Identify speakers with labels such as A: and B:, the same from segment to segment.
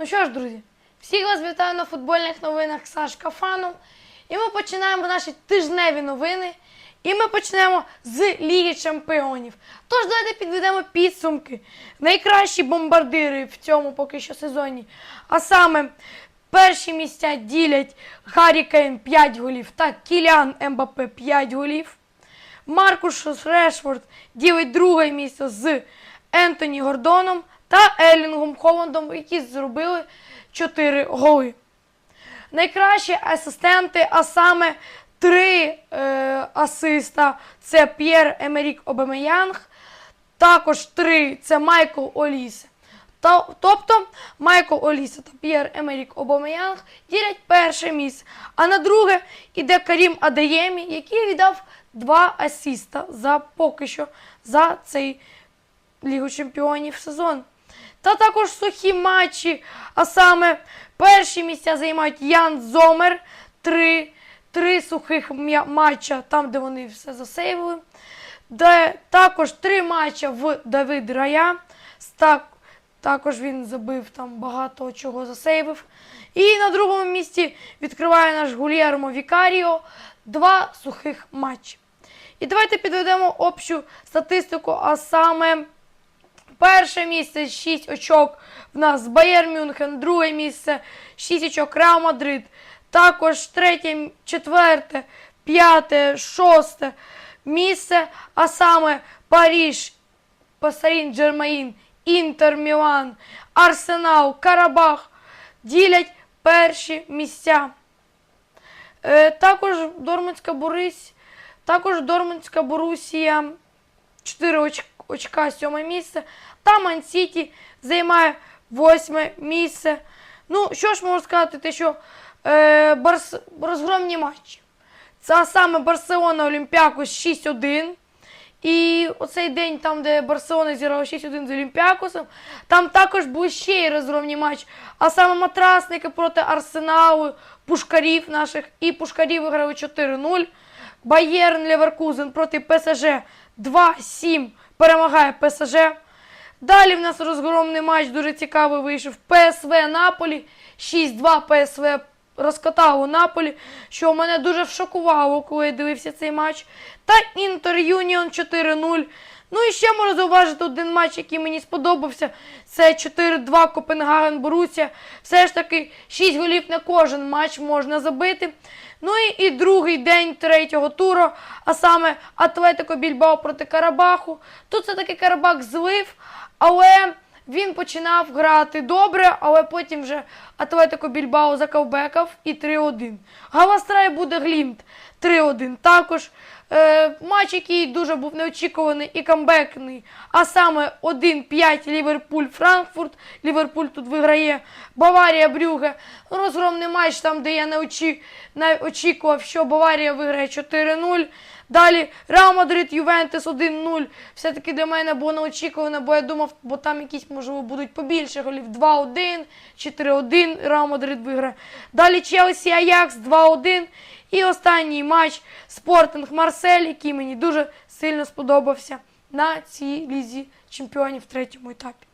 A: Ну що ж, друзі, всіх вас вітаю на футбольних новинах Сашка Фаном. І ми починаємо наші тижневі новини. І ми почнемо з Ліги Чемпіонів. Тож давайте підведемо підсумки. Найкращі бомбардири в цьому поки що сезоні. А саме перші місця ділять Харі Кейн 5 голів та Кіліан Ембапе 5 голів. Маркус Решфорд ділить друге місце з Ентоні Гордоном та Елінгом Холландом, які зробили 4 голи. Найкращі асистенти, а саме три е, асиста це П'єр Емерік Обемеянг, також три це Майкл Олісе. Та, тобто Майкл Оліса та П'єр Емерік Обомеянг ділять перше місце. А на друге іде Карім Адеємі, який віддав два асіста за поки що за цей Лігу Чемпіонів сезон. Та також сухі матчі, а саме перші місця займають Ян Зомер, три, три сухих матча, там, де вони все засейвили. Де також три матча в Давид Рая. Так, також він забив там багато чого засейвив. І на другому місці відкриває наш Гульєрмо Вікаріо два сухих матчі. І давайте підведемо общу статистику, а саме перше місце 6 очок в нас Байер Мюнхен, друге місце 6 очок Реал Мадрид, також третє, четверте, п'яте, шосте місце, а саме Паріж, Пасарін Джермаїн, Інтер Мілан, Арсенал, Карабах ділять перші місця. Е, також Дормутська Борись, також Дормутська Борусія 4 оч- очка, сьоме місце. Та Ман-Сіті займає восьме місце. Ну, що ж можу сказати, те, що е, Барс... розгромні матчі. Це саме Барселона Олімпіакос 6-1. І оцей день, там, де Барселона зіграла 6-1 з Олімпіакосом, там також був ще й розгромні матчі. А саме матрасники проти Арсеналу, Пушкарів наших. І Пушкарів виграли 4-0. Байерн Леверкузен проти ПСЖ 2-7 перемагає ПСЖ. Далі в нас розгромний матч дуже цікавий вийшов. ПСВ Наполі 6-2 ПСВ розкатало Наполі, що мене дуже шокувало, коли я дивився цей матч. Та Інтер Юніон 4-0. Ну і ще можу зауважити один матч, який мені сподобався. Це 4-2 Копенгаген Борусія. Все ж таки 6 голів на кожен матч можна забити. Ну і, і другий день третього туру, а саме Атлетико Більбао проти Карабаху. Тут все-таки Карабах злив, але він починав грати добре, але потім вже Атлетико Більбао закавбекав і 3-1. Галастрай буде Глімт 3-1 також. Е, матч, який дуже був неочікуваний і камбекний, а саме 1-5 Ліверпуль Франкфурт. Ліверпуль тут виграє Баварія Брюге. Розгромний матч, там, де я не очікував, що Баварія виграє 4-0. Далі Реал Мадрид, Ювентус 1-0. Все-таки для мене було неочікувано, бо я думав, бо там якісь, можливо, будуть побільше голів. 2-1, 4-1, Реал Мадрид виграє. Далі Челсі Аякс 2-1. І останній матч Спортинг Марсель, який мені дуже сильно сподобався на цій лізі чемпіонів в третьому етапі.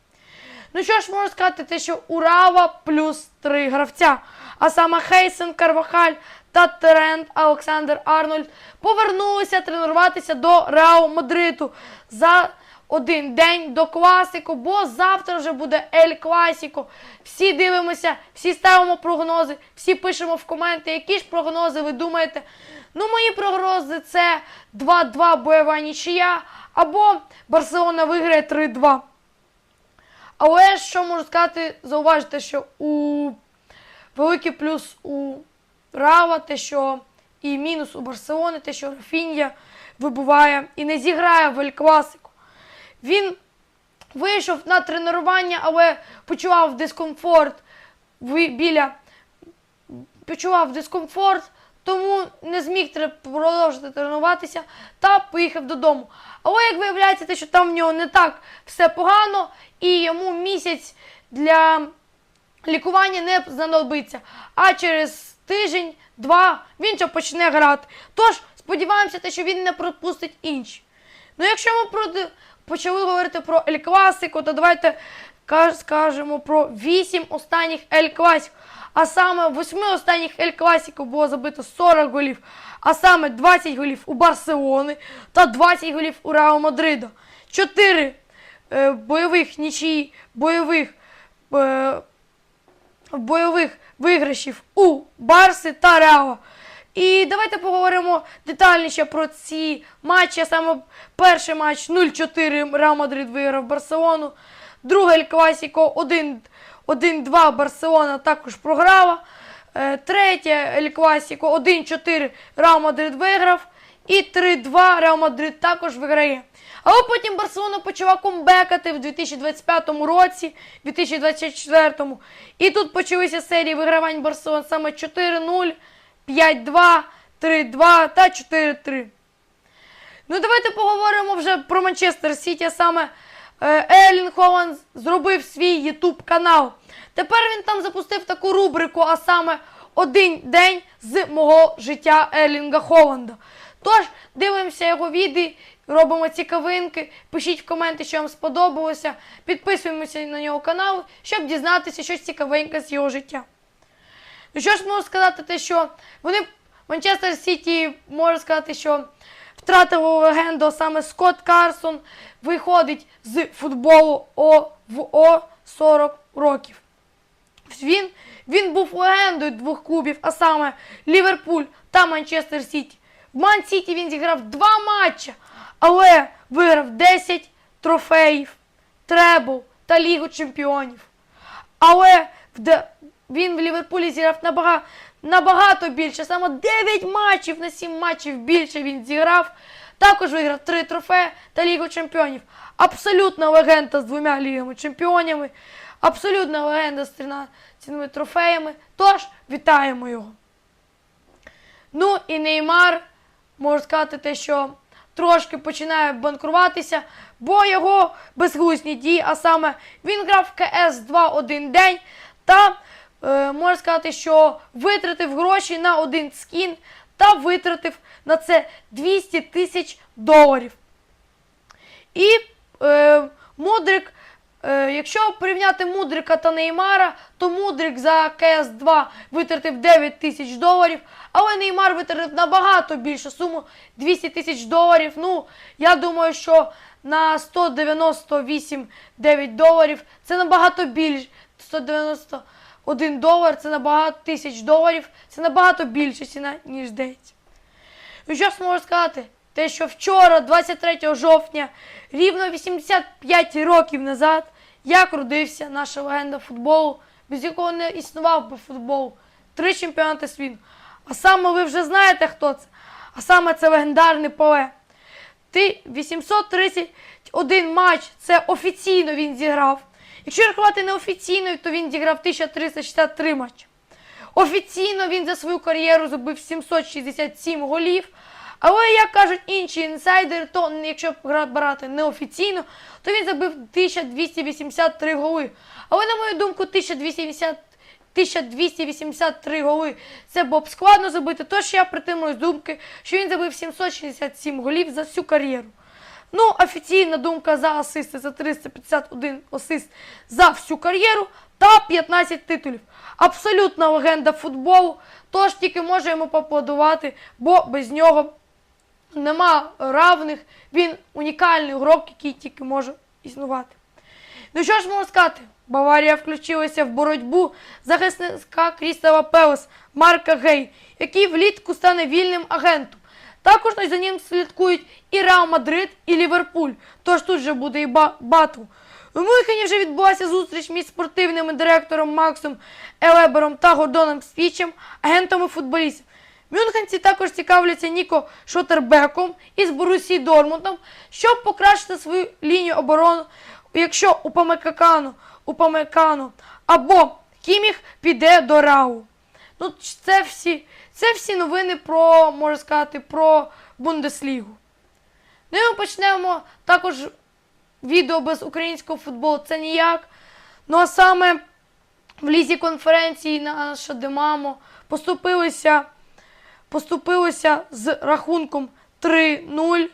A: Ну що ж можу сказати, те, що Урава плюс три гравця. А саме Хейсен Карвахаль та Терент Олександр Арнольд повернулися тренуватися до Реал Мадриту за один день до класику, бо завтра вже буде Ель Класіко. Всі дивимося, всі ставимо прогнози, всі пишемо в коменти, які ж прогнози ви думаєте. Ну, мої прогнози це 2-2 бойова нічия або Барселона виграє 3-2. Але що можу сказати, зауважте, що у великий плюс у Рава, те, що і мінус у Барселони, те, що Рафінья вибуває і не зіграє в Ель Класико. Він вийшов на тренування, але почував дискомфорт біля почував дискомфорт, тому не зміг продовжити тренуватися та поїхав додому. Але як виявляється, те, що там в нього не так все погано, і йому місяць для лікування не знадобиться. А через тиждень-два він вже почне грати. Тож сподіваємося, те, що він не пропустить інші. Ну, якщо ми почали говорити про Ель Класико, то давайте ка- скажемо про 8 останніх Ель Класіко. А саме в 8 останніх Ель Класіко було забито 40 голів, а саме 20 голів у Барселони та 20 голів у Реал Мадрида. 4 е, бойових нічиї, бойових, е, бойових виграшів у Барси та Реала. І давайте поговоримо детальніше про ці матчі. Саме перший матч 0-4 Реал Мадрид виграв Барселону. Другий Класіко 1 1-2 Барселона також програла. Е, Третє Ель Класіко 1-4 Реал Мадрид виграв. І 3-2 Реал Мадрид також виграє. Але потім Барселона почала комбекати в 2025 році, 2024. І тут почалися серії вигравань Барселон саме 4-0, 5-2, 3-2 та 4-3. Ну, давайте поговоримо вже про Манчестер Сіті. Саме Елін Холланд зробив свій Ютуб канал. Тепер він там запустив таку рубрику, а саме один день з мого життя Елінга Холланда. Тож дивимося його відео, робимо цікавинки. Пишіть в коменти, що вам сподобалося. Підписуємося на нього канал, щоб дізнатися щось цікавеньке з його життя. Ну що ж можу сказати, те, що вони Манчестер Сіті можу сказати, що втратили легенду, саме Скотт Карсон виходить з футболу о, в о 40 років. Він, він був легендою двох клубів, а саме Ліверпуль та Манчестер Сіті. В Ман Сіті він зіграв два матчі, але виграв 10 трофеїв, требл та Лігу чемпіонів. Але в він в Ліверпулі зіграв набагато, набагато більше. Саме 9 матчів на 7 матчів більше він зіграв. Також виграв 3 трофеї та Лігу чемпіонів. Абсолютна легенда з двома лігами чемпіонами. Абсолютна легенда з 13 трофеями. Тож вітаємо його. Ну і Неймар, можу сказати, те, що трошки починає банкруватися, бо його безглузні дії, а саме він грав в КС 2 один день та можна сказати, що витратив гроші на один скін та витратив на це 200 тисяч доларів. І е, Мудрик, е, якщо порівняти Мудрика та Неймара, то Мудрик за КС 2 витратив 9 тисяч доларів, але Неймар витратив набагато більшу суму 200 тисяч доларів. Ну, я думаю, що на 198 9 доларів це набагато більше. 191 долар це набагато тисяч доларів, це набагато більше ціна, ніж здається. Ну що можу сказати? Те, що вчора, 23 жовтня, рівно 85 років назад, як родився наша легенда футболу, без якого не існував би футбол. Три чемпіонати світу. А саме ви вже знаєте, хто це. А саме це легендарний Пеле. Ти 831 матч, це офіційно він зіграв. Якщо рахувати неофіційно, то він зіграв 1363 матчі. Офіційно він за свою кар'єру забив 767 голів. Але, як кажуть інші інсайдери, то якщо брати неофіційно, то він забив 1283 голи. Але, на мою думку, 1280 1283 голи це було б складно забити, тож я притримуюсь думки, що він забив 767 голів за всю кар'єру. Ну, офіційна думка за асисти за 351 асист за всю кар'єру та 15 титулів. Абсолютна легенда футболу, тож тільки може йому поаплодувати, бо без нього нема равних. Він унікальний грок, який тільки може існувати. Ну що ж можу сказати? Баварія включилася в боротьбу захисника Крістала Пелес Марка Гей, який влітку стане вільним агентом. Також за ним слідкують і Реал Мадрид, і Ліверпуль. Тож тут вже буде і ба- батл. У Мюнхені вже відбулася зустріч між спортивним директором Максом Елебером та Гордоном Свічем, агентами футболістів. Мюнхенці також цікавляться Ніко Шотербеком із Борусі Дормундом, щоб покращити свою лінію оборони, якщо у Памекану або Кіміх піде до Рау. Ну, це всі, це всі новини про, можна сказати, про Бундеслігу. Ну і ми почнемо також відео без українського футболу. Це ніяк. Ну а саме в лізі конференції наша Динамо поступилися, поступилися з рахунком 3-0.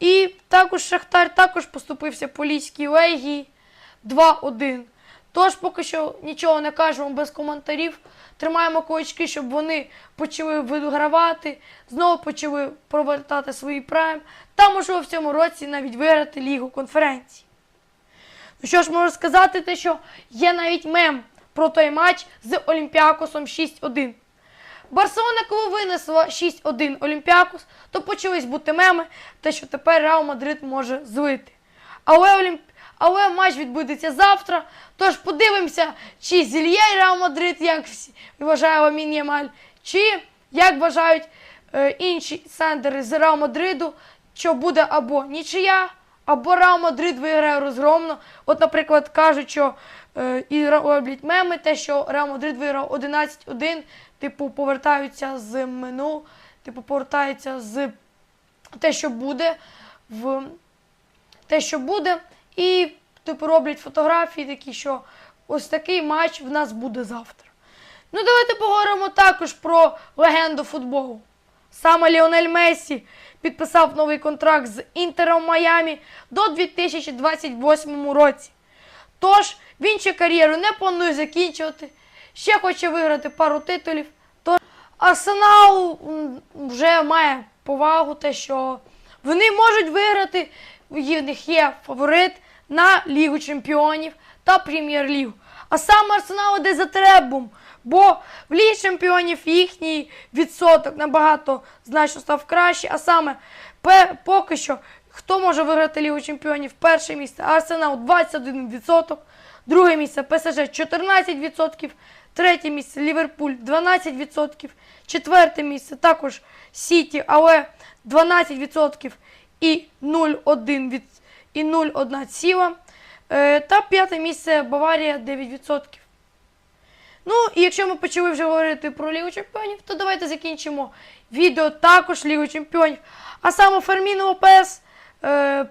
A: І також Шахтар також поступився Поліській легії. 2-1. Тож поки що нічого не кажемо без коментарів. Тримаємо кулачки, щоб вони почали вигравати, знову почали провертати свій прайм та, можливо, в цьому році навіть виграти Лігу конференцій. Ну що ж можу сказати, те, що є навіть мем про той матч з Олімпіакосом 6-1. Барселона, коли винесла 6-1 Олімпіакос, то почались бути меми, те, що тепер Реал Мадрид може злити. Але, Олімп... Але матч відбудеться завтра. Тож подивимося, чи зільє Реал Мадрид, як вважає Ламін Ямаль, чи як вважають е, інші сендери з Реал Мадриду, що буде або нічия, або Реал Мадрид виграє розгромно. От, наприклад, кажуть, що е, і роблять меми, те, що Реал Мадрид виграв 11-1, типу, повертаються з минул, типу, повертаються з те, що буде в те, що буде, і типу роблять фотографії такі, що ось такий матч в нас буде завтра. Ну, давайте поговоримо також про легенду футболу. Саме Ліонель Мессі підписав новий контракт з Інтером Майамі до 2028 році. Тож він ще кар'єру не планує закінчувати, ще хоче виграти пару титулів. Тож Арсенал вже має повагу, те, що вони можуть виграти, в них є фаворит на Лігу Чемпіонів та Прем'єр-лігу. А саме Арсенал іде за требом, бо в Лігі Чемпіонів їхній відсоток набагато значно став краще. А саме поки що хто може виграти Лігу Чемпіонів? Перше місце Арсенал 21%, друге місце ПСЖ 14%, третє місце Ліверпуль 12%, четверте місце також Сіті, але 12% і 0,1 від і 0,1 ціла. Е, Та п'яте місце Баварія 9%. Ну, і якщо ми почали вже говорити про Лігу Чемпіонів, то давайте закінчимо відео також Лігу Чемпіонів. А саме Ферміно Лопес, е,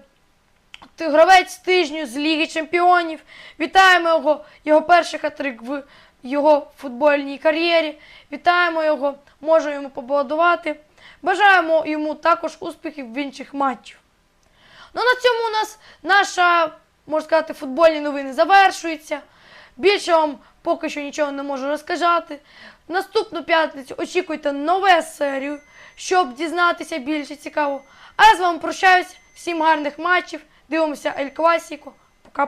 A: гравець тижню з Ліги Чемпіонів. Вітаємо його, його перший хатрик в його футбольній кар'єрі. Вітаємо його, можемо йому побладувати. Бажаємо йому також успіхів в інших матчах. Ну, на цьому у нас наша, можна сказати, футбольні новини завершуються. Більше вам поки що нічого не можу розказати. Наступну п'ятницю очікуйте нове серію, щоб дізнатися більше цікаво. А я з вами прощаюсь. Всім гарних матчів. Дивимося Ель Класіко. Пока.